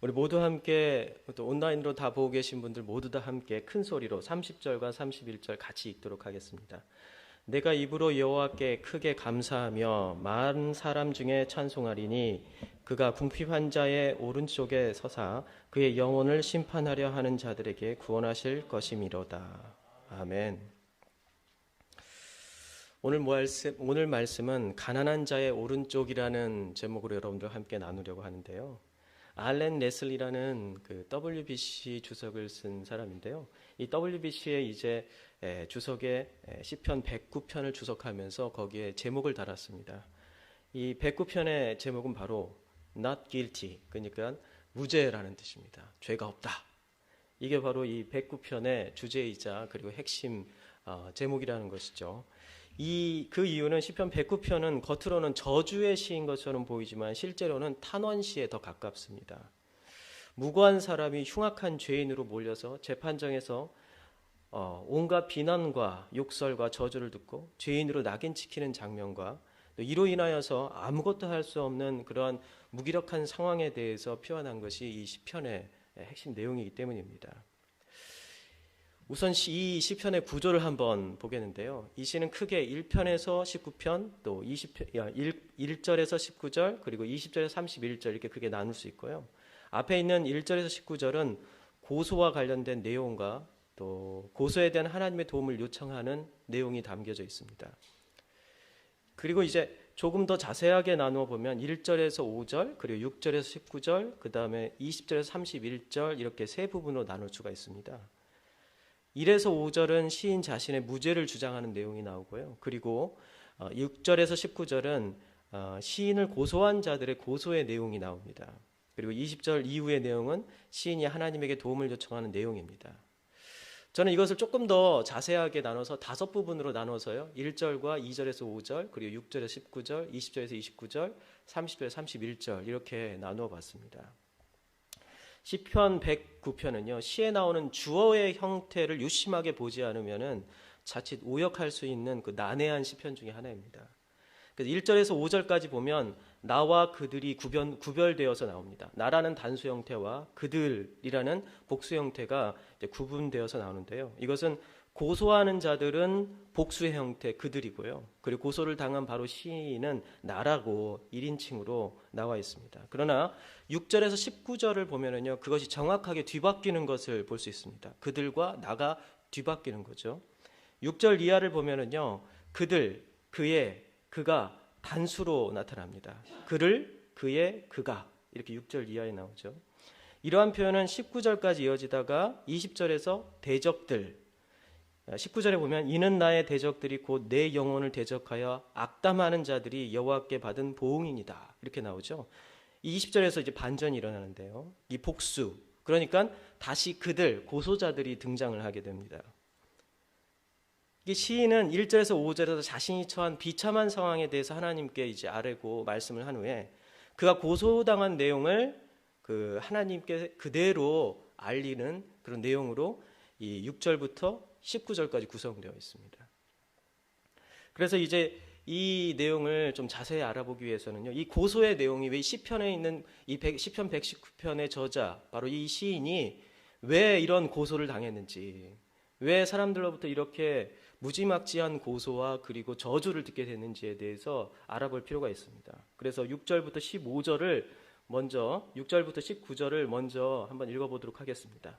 우리 모두 함께 또 온라인으로 다 보고 계신 분들 모두 다 함께 큰 소리로 30절과 31절 같이 읽도록 하겠습니다. 내가 입으로 여호와께 크게 감사하며 많은 사람 중에 찬송하리니 그가 궁핍한 자의 오른쪽에 서사 그의 영혼을 심판하려 하는 자들에게 구원하실 것이미로다. 아멘. 오늘 말씀 오늘 말씀은 가난한 자의 오른쪽이라는 제목으로 여러분들 함께 나누려고 하는데요. 알렌 레슬리라는 그 WBC 주석을 쓴 사람인데요. 이 WBC의 이제 주석에 시편 109편을 주석하면서 거기에 제목을 달았습니다. 이 109편의 제목은 바로 not guilty 그러니까 무죄라는 뜻입니다. 죄가 없다. 이게 바로 이 109편의 주제이자 그리고 핵심 어, 제목이라는 것이죠. 이 그 이유는 시편 109편은 겉으로는 저주의 시인 것처럼 보이지만 실제로는 탄원시에 더 가깝습니다. 무고한 사람이 흉악한 죄인으로 몰려서 재판정에서 어, 온갖 비난과 욕설과 저주를 듣고 죄인으로 낙인 찍히는 장면과 또 이로 인하여서 아무것도 할 수 없는 그러한 무기력한 상황에 대해서 표현한 것이 이 시편의 핵심 내용이기 때문입니다. 우선 이 시편의 구조를 한번 보겠는데요. 이 시는 크게 1편에서 19편, 또 20편, 1, 절에서 19절, 그리고 20절에서 31절 이렇게 크게 나눌 수 있고요. 앞에 있는 1절에서 19절은 고소와 관련된 내용과 또 고소에 대한 하나님의 도움을 요청하는 내용이 담겨져 있습니다. 그리고 이제 조금 더 자세하게 나누어 보면 1절에서 5절, 그리고 6절에서 19절, 그 다음에 20절에서 31절 이렇게 세 부분으로 나눌 수가 있습니다. 1에서 5절은 시인 자신의 무죄를 주장하는 내용이 나오고요. 그리고 6절에서 어, 19절은 어, 시인을 고소한 자들의 고소의 내용이 나옵니다. 그리고 20절 이후의 내용은 시인이 하나님에게 도움을 요청하는 내용입니다. 저는 이것을 조금 더 자세하게 나눠서 다섯 부분으로 나눠서요. 1절과 2절에서 5절, 그리고 6절에서 19절, 20절에서 29절, 30절에서 31절 이렇게 나누어 봤습니다. 시편 109편은요. 시에 나오는 주어의 형태를 유심하게 보지 않으면은 자칫 오역할 수 있는 그 난해한 시편 중의 하나입니다. 그래서 1절에서 5절까지 보면 나와 그들이 구별, 구별되어서 나옵니다. 나라는 단수 형태와 그들이라는 복수 형태가 구분되어서 나오는데요. 이것은 고소하는 자들은 복수의 형태 그들이고요. 그리고 고소를 당한 바로 시인은 나라고 1인칭으로 나와 있습니다. 그러나 6절에서 19절을 보면은요. 그것이 정확하게 뒤바뀌는 것을 볼 수 있습니다. 그들과 나가 뒤바뀌는 거죠. 6절 이하를 보면은요. 그들, 그의, 그가 단수로 나타납니다. 그를, 그의, 그가 이렇게 6절 이하에 나오죠. 이러한 표현은 19절까지 이어지다가 20절에서 대적들 19절에 보면 이는 나의 대적들이 곧 내 영혼을 대적하여 악담하는 자들이 여호와께 받은 보응이니다. 이렇게 나오죠. 20절에서 이제 반전이 일어나는데요. 이 복수 그러니까 다시 그들 고소자들이 등장을 하게 됩니다. 이 시인은 1절에서 5절에서 자신이 처한 비참한 상황에 대해서 하나님께 이제 아뢰고 말씀을 한 후에 그가 고소당한 내용을 그 하나님께 그대로 알리는 그런 내용으로 이 6절부터 19절까지 구성되어 있습니다. 그래서 이제 이 내용을 좀 자세히 알아보기 위해서는요. 이 고소의 내용이 왜 시편에 있는 이 시편 119편의 저자 바로 이 시인이 왜 이런 고소를 당했는지 왜 사람들로부터 이렇게 무지막지한 고소와 그리고 저주를 듣게 됐는지에 대해서 알아볼 필요가 있습니다. 그래서 6절부터 15절을 먼저 6절부터 19절을 먼저 한번 읽어보도록 하겠습니다.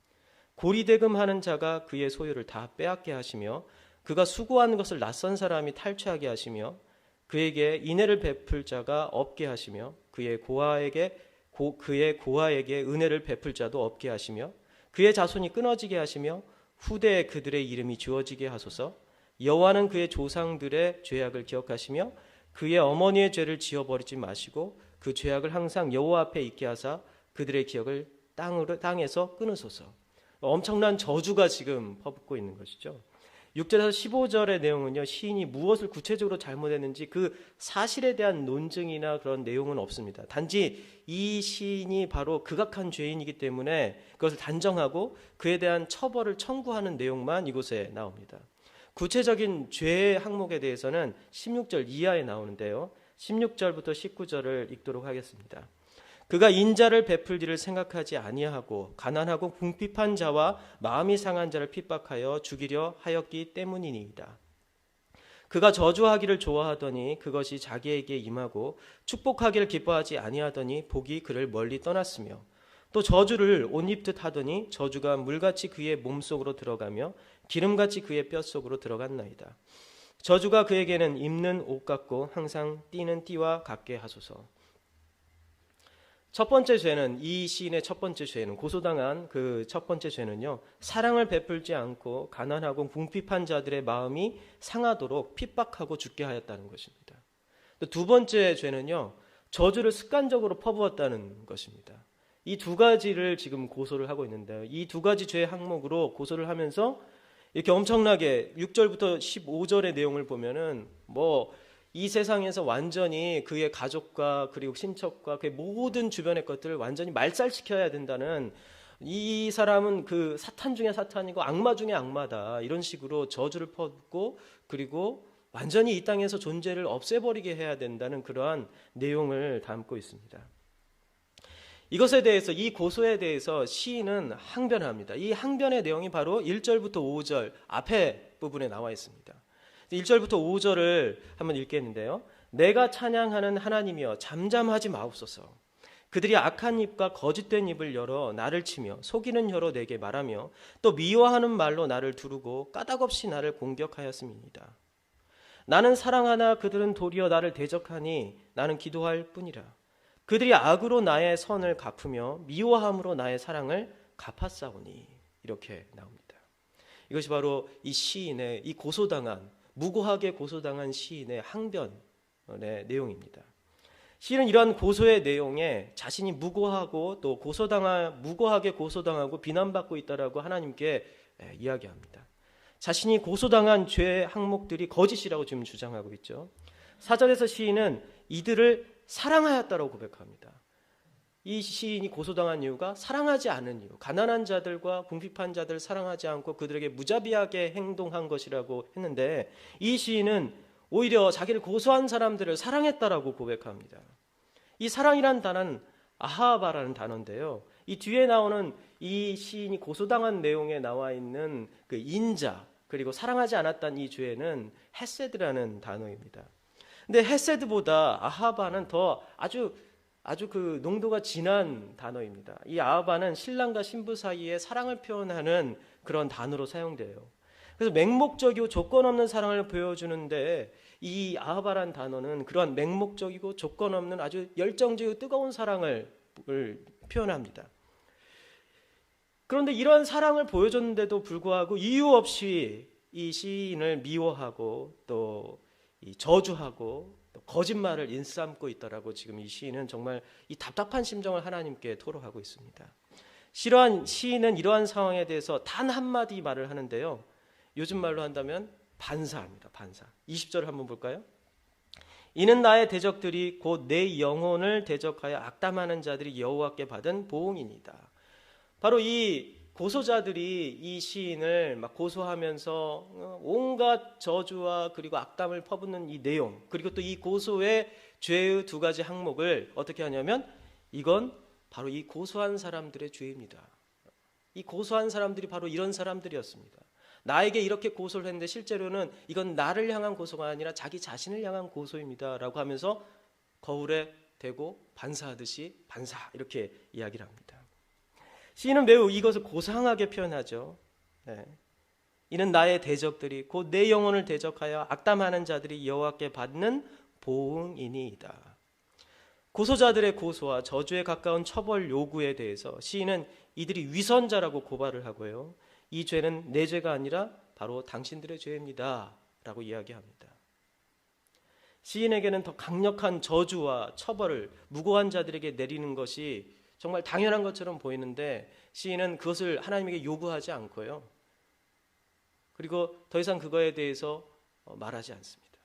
고리대금 하는 자가 그의 소유를 다 빼앗게 하시며 그가 수고한 것을 낯선 사람이 탈취하게 하시며 그에게 인애를 베풀 자가 없게 하시며 그의 고아에게 고, 그의 고아에게 은혜를 베풀 자도 없게 하시며 그의 자손이 끊어지게 하시며 후대에 그들의 이름이 지워지게 하소서. 여호와는 그의 조상들의 죄악을 기억하시며 그의 어머니의 죄를 지워버리지 마시고 그 죄악을 항상 여호와 앞에 있게 하사 그들의 기억을 땅으로 땅에서 끊으소서 엄청난 저주가 지금 퍼붓고 있는 것이죠. 6절에서 15절의 내용은요, 시인이 무엇을 구체적으로 잘못했는지 그 사실에 대한 논증이나 그런 내용은 없습니다. 단지 이 시인이 바로 극악한 죄인이기 때문에 그것을 단정하고 그에 대한 처벌을 청구하는 내용만 이곳에 나옵니다. 구체적인 죄의 항목에 대해서는 16절 이하에 나오는데요. 16절부터 19절을 읽도록 하겠습니다. 그가 인자를 베풀기를 생각하지 아니하고 가난하고 궁핍한 자와 마음이 상한 자를 핍박하여 죽이려 하였기 때문이니이다. 그가 저주하기를 좋아하더니 그것이 자기에게 임하고 축복하기를 기뻐하지 아니하더니 복이 그를 멀리 떠났으며 또 저주를 옷 입듯 하더니 저주가 물같이 그의 몸속으로 들어가며 기름같이 그의 뼛속으로 들어갔나이다. 저주가 그에게는 입는 옷 같고 항상 띠는 띠와 같게 하소서. 첫 번째 죄는 이 시인의 첫 번째 죄는 고소당한 그 첫 번째 죄는요 사랑을 베풀지 않고 가난하고 궁핍한 자들의 마음이 상하도록 핍박하고 죽게 하였다는 것입니다. 또두 번째 죄는요 저주를 습관적으로 퍼부었다는 것입니다. 이 두 가지를 지금 고소를 하고 있는데요. 이 두 가지 죄 항목으로 고소를 하면서 이렇게 엄청나게 6절부터 15절의 내용을 보면은 뭐 이 세상에서 완전히 그의 가족과 그리고 친척과 그의 모든 주변의 것들을 완전히 말살시켜야 된다는 이 사람은 그 사탄 중에 사탄이고 악마 중에 악마다 이런 식으로 저주를 퍼붓고 그리고 완전히 이 땅에서 존재를 없애버리게 해야 된다는 그러한 내용을 담고 있습니다. 이것에 대해서 이 고소에 대해서 시인은 항변합니다. 이 항변의 내용이 바로 1절부터 5절 앞에 부분에 나와 있습니다. 1절부터 5절을 한번 읽겠는데요. 내가 찬양하는 하나님이여 잠잠하지 마옵소서. 그들이 악한 입과 거짓된 입을 열어 나를 치며 속이는 혀로 내게 말하며 또 미워하는 말로 나를 두르고 까닭없이 나를 공격하였음이니이다. 나는 사랑하나 그들은 도리어 나를 대적하니 나는 기도할 뿐이라. 그들이 악으로 나의 선을 갚으며 미워함으로 나의 사랑을 갚았사오니 이렇게 나옵니다. 이것이 바로 이 시인의 이 고소당한 무고하게 고소당한 시인의 항변의 내용입니다. 시인은 이러한 고소의 내용에 자신이 무고하고 또 고소당하 무고하게 고소당하고 비난받고 있다라고 하나님께 이야기합니다. 자신이 고소당한 죄 항목들이 거짓이라고 지금 주장하고 있죠. 사절에서 시인은 이들을 사랑하였다고 고백합니다. 이 시인이 고소당한 이유가 사랑하지 않은 이유, 가난한 자들과 궁핍한 자들 사랑하지 않고 그들에게 무자비하게 행동한 것이라고 했는데 이 시인은 오히려 자기를 고소한 사람들을 사랑했다라고 고백합니다. 이 사랑이란 단어는 아하바라는 단어인데요. 이 뒤에 나오는 이 시인이 고소당한 내용에 나와 있는 그 인자 그리고 사랑하지 않았던 이 죄는 헤세드라는 단어입니다. 근데 헤세드보다 아하바는 더 아주 아주 그 농도가 진한 단어입니다. 이 아하바는 신랑과 신부 사이에 사랑을 표현하는 그런 단어로 사용돼요. 그래서 맹목적이고 조건 없는 사랑을 보여주는데 이 아하바란 단어는 그러한 맹목적이고 조건 없는 아주 열정적이고 뜨거운 사랑을 표현합니다. 그런데 이런 사랑을 보여줬는데도 불구하고 이유 없이 이 시인을 미워하고 또 저주하고 거짓말을 인삼고 있다라고 지금 이 시인은 정말 이 답답한 심정을 하나님께 토로하고 있습니다. 실한 시인은 이러한 상황에 대해서 단 한마디 말을 하는데요. 요즘 말로 한다면 반사합니다. 반사. 20절을 한번 볼까요? 이는 나의 대적들이 곧 내 영혼을 대적하여 악담하는 자들이 여호와께 받은 보응이니다. 바로 이 고소자들이 이 시인을 막 고소하면서 어, 온갖 저주와 그리고 악담을 퍼붓는 이 내용 그리고 또 이 고소의 죄의 두 가지 항목을 어떻게 하냐면 이건 바로 이 고소한 사람들의 죄입니다. 이 고소한 사람들이 바로 이런 사람들이었습니다. 나에게 이렇게 고소를 했는데 실제로는 이건 나를 향한 고소가 아니라 자기 자신을 향한 고소입니다라고 하면서 거울에 대고 반사하듯이 반사 이렇게 이야기를 합니다. 시인은 매우 이것을 고상하게 표현하죠. 네. 이는 나의 대적들이 곧 내 영혼을 대적하여 악담하는 자들이 여호와께 받는 보응이니이다. 고소자들의 고소와 저주에 가까운 처벌 요구에 대해서 시인은 이들이 위선자라고 고발을 하고요. 이 죄는 내 죄가 아니라 바로 당신들의 죄입니다. 라고 이야기합니다. 시인에게는 더 강력한 저주와 처벌을 무고한 자들에게 내리는 것이 정말 당연한 것처럼 보이는데 시인은 그것을 하나님에게 요구하지 않고요. 그리고 더 이상 그거에 대해서 어, 말하지 않습니다.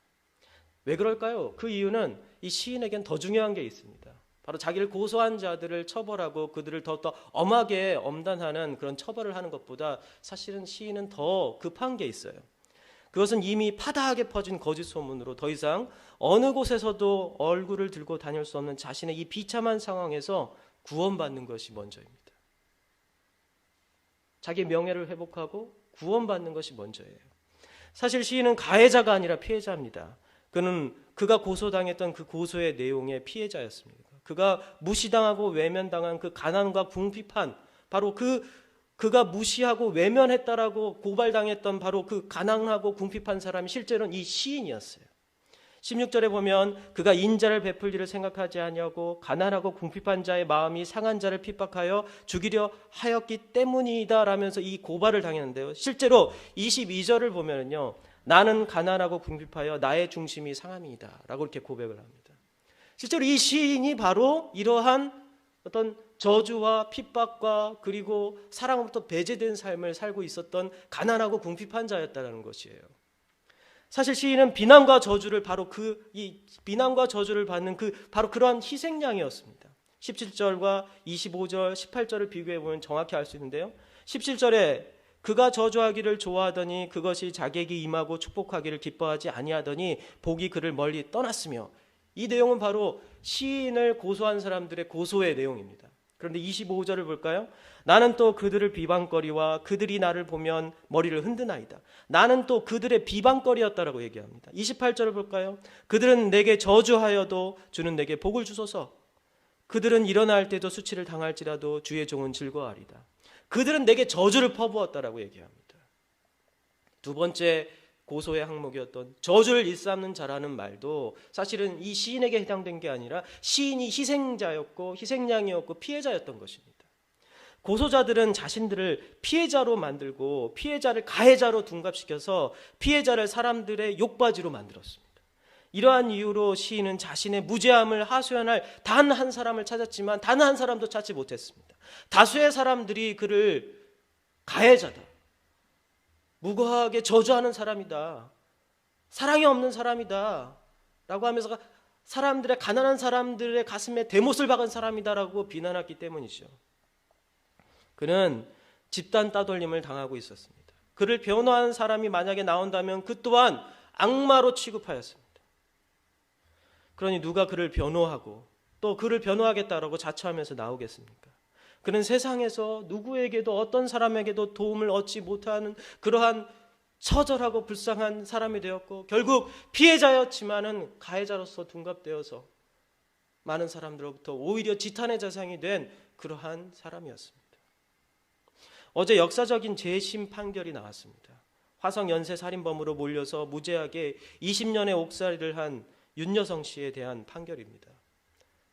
왜 그럴까요? 그 이유는 이 시인에겐 더 중요한 게 있습니다. 바로 자기를 고소한 자들을 처벌하고 그들을 더더 엄하게 엄단하는 그런 처벌을 하는 것보다 사실은 시인은 더 급한 게 있어요. 그것은 이미 파다하게 퍼진 거짓 소문으로 더 이상 어느 곳에서도 얼굴을 들고 다닐 수 없는 자신의 이 비참한 상황에서 구원받는 것이 먼저입니다. 자기 명예를 회복하고 구원받는 것이 먼저예요. 사실 시인은 가해자가 아니라 피해자입니다. 그는 그가 고소당했던 그 고소의 내용의 피해자였습니다. 그가 무시당하고 외면당한 그 가난과 궁핍한 바로 그 그가 무시하고 외면했다라고 고발당했던 바로 그 가난하고 궁핍한 사람이 실제로는 이 시인이었어요. 16절에 보면 그가 인자를 베풀 일을 생각하지 아니하고 가난하고 궁핍한 자의 마음이 상한 자를 핍박하여 죽이려 하였기 때문이다라면서 이 고발을 당했는데요. 실제로 22절을 보면은요. 나는 가난하고 궁핍하여 나의 중심이 상함이다라고 이렇게 고백을 합니다. 실제로 이 시인이 바로 이러한 어떤 저주와 핍박과 그리고 사랑으로부터 배제된 삶을 살고 있었던 가난하고 궁핍한 자였다는 것이에요. 사실 시인은 비난과 저주를 바로 그 이 비난과 저주를 받는 그 바로 그러한 희생양이었습니다. 17절과 25절, 18절을 비교해 보면 정확히 알 수 있는데요. 17절에 그가 저주하기를 좋아하더니 그것이 자객이 임하고 축복하기를 기뻐하지 아니하더니 복이 그를 멀리 떠났으며 이 내용은 바로 시인을 고소한 사람들의 고소의 내용입니다. 그런데 25절을 볼까요? 나는 또 그들을 비방거리와 그들이 나를 보면 머리를 흔드나이다. 나는 또 그들의 비방거리였다라고 얘기합니다. 28절을 볼까요? 그들은 내게 저주하여도 주는 내게 복을 주소서. 그들은 일어날 때도 수치를 당할지라도 주의 종은 즐거워하리다. 그들은 내게 저주를 퍼부었다라고 얘기합니다. 두 번째 고소의 항목이었던 저주를 일삼는 자라는 말도 사실은 이 시인에게 해당된 게 아니라 시인이 희생자였고 희생양이었고 피해자였던 것입니다. 고소자들은 자신들을 피해자로 만들고 피해자를 가해자로 둔갑시켜서 피해자를 사람들의 욕바지로 만들었습니다. 이러한 이유로 시인은 자신의 무죄함을 하소연할 단 한 사람을 찾았지만 단 한 사람도 찾지 못했습니다. 다수의 사람들이 그를 가해자다. 무고하게 저주하는 사람이다. 사랑이 없는 사람이다. 라고 하면서 사람들의 가난한 사람들의 가슴에 대못을 박은 사람이다라고 비난했기 때문이죠. 그는 집단 따돌림을 당하고 있었습니다. 그를 변호한 사람이 만약에 나온다면 그 또한 악마로 취급하였습니다. 그러니 누가 그를 변호하고 또 그를 변호하겠다라고 자처하면서 나오겠습니까? 그는 세상에서 누구에게도 어떤 사람에게도 도움을 얻지 못하는 그러한 처절하고 불쌍한 사람이 되었고 결국 피해자였지만은 가해자로서 둔갑되어서 많은 사람들로부터 오히려 지탄의 자상이 된 그러한 사람이었습니다. 어제 역사적인 재심 판결이 나왔습니다. 화성 연쇄 살인범으로 몰려서 무죄하게 20년의 옥살이를 한 윤여성 씨에 대한 판결입니다.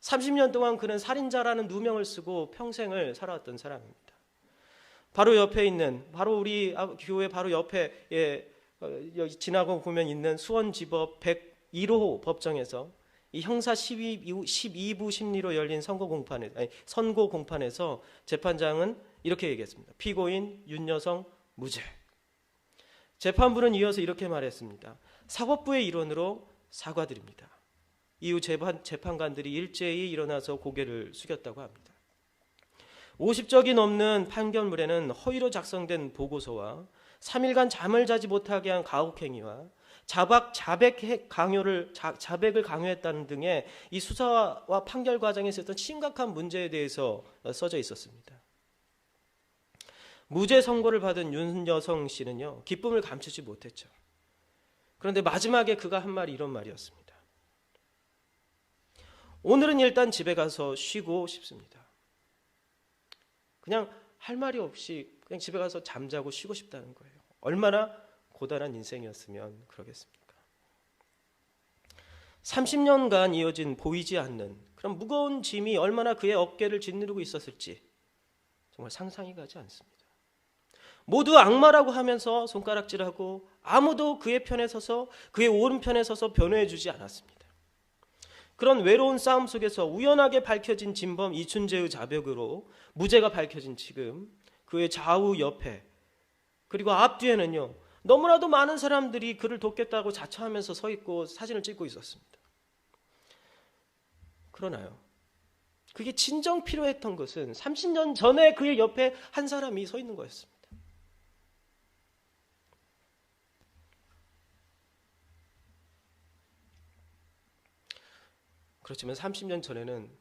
30년 동안 그는 살인자라는 누명을 쓰고 평생을 살아왔던 사람입니다. 바로 옆에 있는 바로 우리 교회 바로 옆에 예, 어, 지나고 보면 있는 수원지법 101호 법정에서 이 형사 12, 12부 심리로 열린 선고 공판에 아니, 선고 공판에서 재판장은 이렇게 얘기했습니다. 피고인 윤여성 무죄. 재판부는 이어서 이렇게 말했습니다. 사법부의 일원으로 사과드립니다. 이후 재판, 재판관들이 일제히 일어나서 고개를 숙였다고 합니다. 50적이 넘는 판결문에는 허위로 작성된 보고서와 3일간 잠을 자지 못하게 한 가혹행위와 자박 자백 강요를 자, 자백을 강요했다는 등의 이 수사와 판결 과정에 있었던 심각한 문제에 대해서 써져 있었습니다. 무죄 선고를 받은 윤여성 씨는요 기쁨을 감추지 못했죠. 그런데 마지막에 그가 한 말이 이런 말이었습니다. 오늘은 일단 집에 가서 쉬고 싶습니다. 그냥 할 말이 없이 그냥 집에 가서 잠자고 쉬고 싶다는 거예요. 얼마나 고단한 인생이었으면 그러겠습니까? 30년간 이어진 보이지 않는 그런 무거운 짐이 얼마나 그의 어깨를 짓누르고 있었을지 정말 상상이 가지 않습니다. 모두 악마라고 하면서 손가락질하고 아무도 그의 편에 서서 그의 오른편에 서서 변호해 주지 않았습니다. 그런 외로운 싸움 속에서 우연하게 밝혀진 진범 이춘재의 자백으로 무죄가 밝혀진 지금 그의 좌우 옆에 그리고 앞뒤에는요 너무나도 많은 사람들이 그를 돕겠다고 자처하면서 서 있고 사진을 찍고 있었습니다. 그러나요. 그게 진정 필요했던 것은 30년 전에 그의 옆에 한 사람이 서 있는 거였습니다. 그렇지만 30년 전에는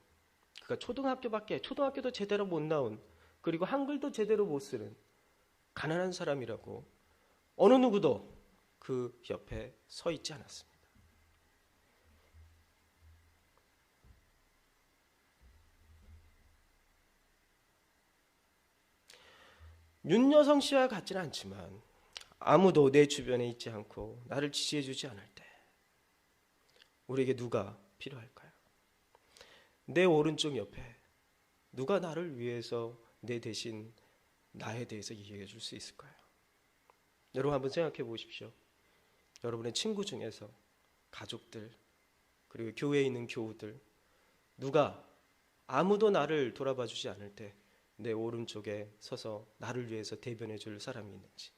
그가 초등학교밖에 초등학교도 제대로 못 나온 그리고 한글도 제대로 못 쓰는 가난한 사람이라고 어느 누구도 그 옆에 서 있지 않았습니다. 윤여성 씨와 같지는 않지만 아무도 내 주변에 있지 않고 나를 지지해 주지 않을 때 우리에게 누가 필요할까요? 내 오른쪽 옆에 누가 나를 위해서 내 대신 나에 대해서 얘기해 줄 수 있을까요? 여러분 한번 생각해 보십시오. 여러분의 친구 중에서 가족들 그리고 교회에 있는 교우들 누가 아무도 나를 돌아봐 주지 않을 때 내 오른쪽에 서서 나를 위해서 대변해 줄 사람이 있는지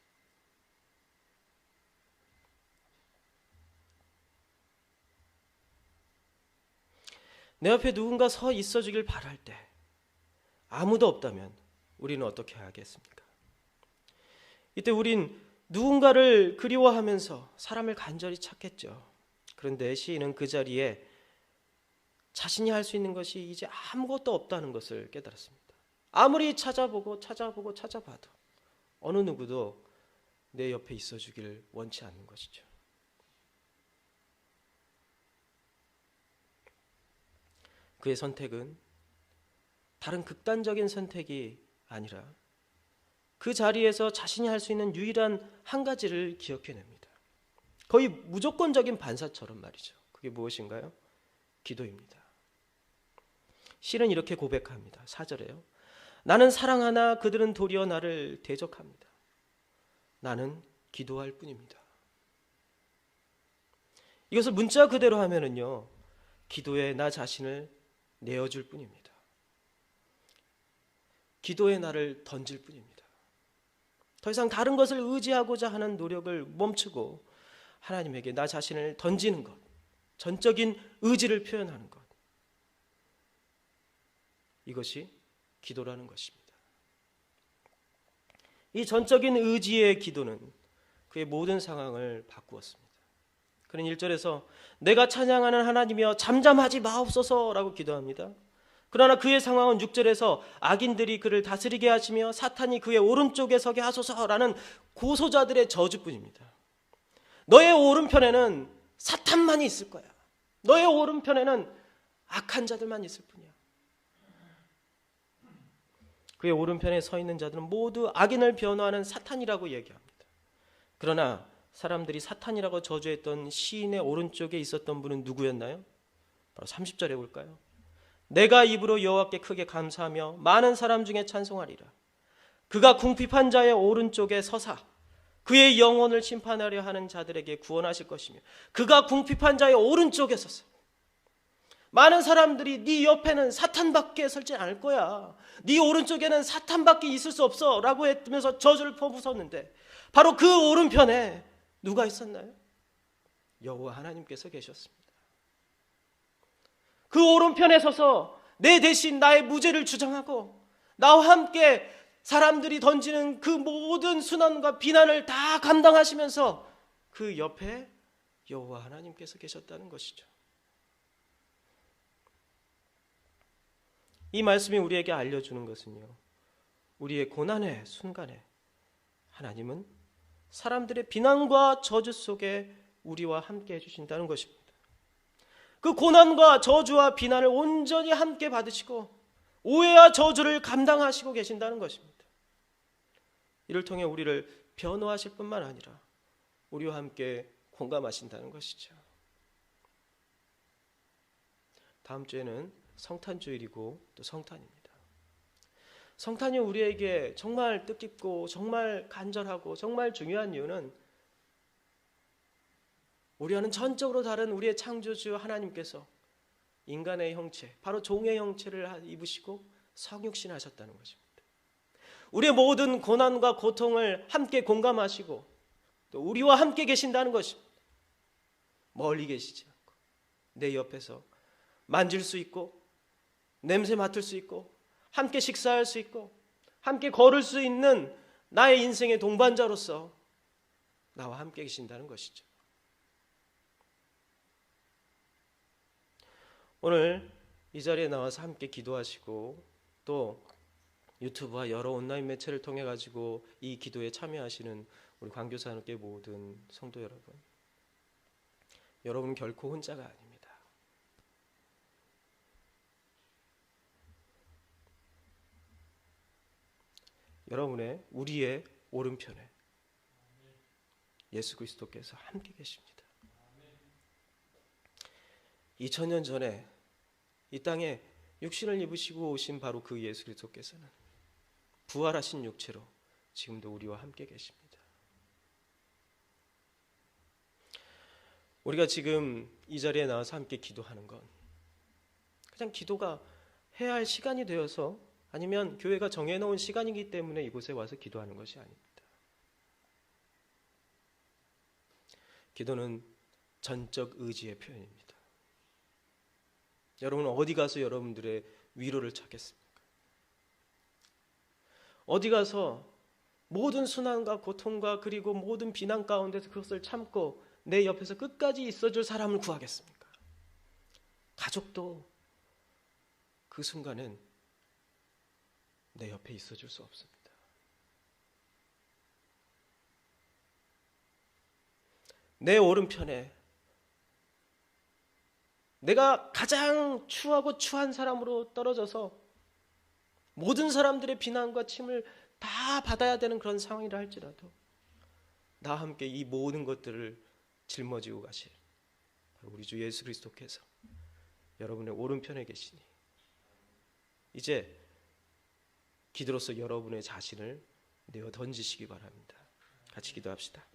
내 옆에 누군가 서 있어 주길 바랄 때 아무도 없다면 우리는 어떻게 하겠습니까? 이때 우린 누군가를 그리워하면서 사람을 간절히 찾겠죠. 그런데 시인은 그 자리에 자신이 할 수 있는 것이 이제 아무것도 없다는 것을 깨달았습니다. 아무리 찾아보고 찾아보고 찾아봐도 어느 누구도 내 옆에 있어 주길 원치 않는 것이죠. 그의 선택은 다른 극단적인 선택이 아니라 그 자리에서 자신이 할 수 있는 유일한 한 가지를 기억해냅니다. 거의 무조건적인 반사처럼 말이죠. 그게 무엇인가요? 기도입니다. 실은 이렇게 고백합니다. 4절에요. 나는 사랑하나 그들은 도리어 나를 대적합니다. 나는 기도할 뿐입니다. 이것을 문자 그대로 하면은요. 기도에 나 자신을 내어줄 뿐입니다. 기도에 나를 던질 뿐입니다. 더 이상 다른 것을 의지하고자 하는 노력을 멈추고 하나님에게 나 자신을 던지는 것, 전적인 의지를 표현하는 것. 이것이 기도라는 것입니다. 이 전적인 의지의 기도는 그의 모든 상황을 바꾸었습니다. 그는 1절에서 내가 찬양하는 하나님이여 잠잠하지 마옵소서라고 기도합니다. 그러나 그의 상황은 6절에서 악인들이 그를 다스리게 하시며 사탄이 그의 오른쪽에 서게 하소서라는 고소자들의 저주뿐입니다. 너의 오른편에는 사탄만이 있을 거야. 너의 오른편에는 악한 자들만 있을 뿐이야. 그의 오른편에 서 있는 자들은 모두 악인을 변호하는 사탄이라고 얘기합니다. 그러나 사람들이 사탄이라고 저주했던 시인의 오른쪽에 있었던 분은 누구였나요? 바로 30절에 볼까요? 내가 입으로 여호와께 크게 감사하며 많은 사람 중에 찬송하리라. 그가 궁핍한 자의 오른쪽에 서사 그의 영혼을 심판하려 하는 자들에게 구원하실 것이며 그가 궁핍한 자의 오른쪽에 서서 많은 사람들이 네 옆에는 사탄밖에 설지 않을 거야. 네 오른쪽에는 사탄밖에 있을 수 없어라고 했면서 저주를 퍼부었는데 바로 그 오른편에 누가 있었나요? 여호와 하나님께서 계셨습니다. 그 오른편에 서서 내 대신 나의 무죄를 주장하고 나와 함께 사람들이 던지는 그 모든 순환과 비난을 다 감당하시면서 그 옆에 여호와 하나님께서 계셨다는 것이죠. 이 말씀이 우리에게 알려주는 것은요. 우리의 고난의 순간에 하나님은 사람들의 비난과 저주 속에 우리와 함께 해주신다는 것입니다. 그 고난과 저주와 비난을 온전히 함께 받으시고 오해와 저주를 감당하시고 계신다는 것입니다. 이를 통해 우리를 변호하실 뿐만 아니라 우리와 함께 공감하신다는 것이죠. 다음 주에는 성탄주일이고 또 성탄입니다. 성탄이 우리에게 정말 뜻깊고 정말 간절하고 정말 중요한 이유는 우리와는 전적으로 다른 우리의 창조주 하나님께서 인간의 형체, 바로 종의 형체를 하- 입으시고 성육신 하셨다는 것입니다. 우리의 모든 고난과 고통을 함께 공감하시고 또 우리와 함께 계신다는 것입니다. 멀리 계시지 않고 내 옆에서 만질 수 있고 냄새 맡을 수 있고 함께 식사할 수 있고 함께 걸을 수 있는 나의 인생의 동반자로서 나와 함께 계신다는 것이죠. 오늘 이 자리에 나와서 함께 기도하시고 또 유튜브와 여러 온라인 매체를 통해 가지고 이 기도에 참여하시는 우리 광교사 함께 모든 성도 여러분 여러분 결코 혼자가 아닙니다. 여러분의 우리의 오른편에 예수 그리스도께서 함께 계십니다. 2000년 전에 이 땅에 육신을 입으시고 오신 바로 그 예수 그리스도께서는 부활하신 육체로 지금도 우리와 함께 계십니다. 우리가 지금 이 자리에 나와서 함께 기도하는 건 그냥 기도가 해야 할 시간이 되어서 아니면 교회가 정해놓은 시간이기 때문에 이곳에 와서 기도하는 것이 아닙니다. 기도는 전적 의지의 표현입니다. 여러분 어디 가서 여러분들의 위로를 찾겠습니까? 어디 가서 모든 순환과 고통과 그리고 모든 비난 가운데서 그것을 참고 내 옆에서 끝까지 있어줄 사람을 구하겠습니까? 가족도 그 순간엔 내 옆에 있어 줄 수 없습니다. 내 오른편에 내가 가장 추하고 추한 사람으로 떨어져서 모든 사람들의 비난과 침을 다 받아야 되는 그런 상황이라 할지라도 나와 함께 이 모든 것들을 짊어지고 가실 우리 주 예수 그리스도께서 여러분의 오른편에 계시니 이제 기도로서 여러분의 자신을 내어 던지시기 바랍니다. 같이 기도합시다.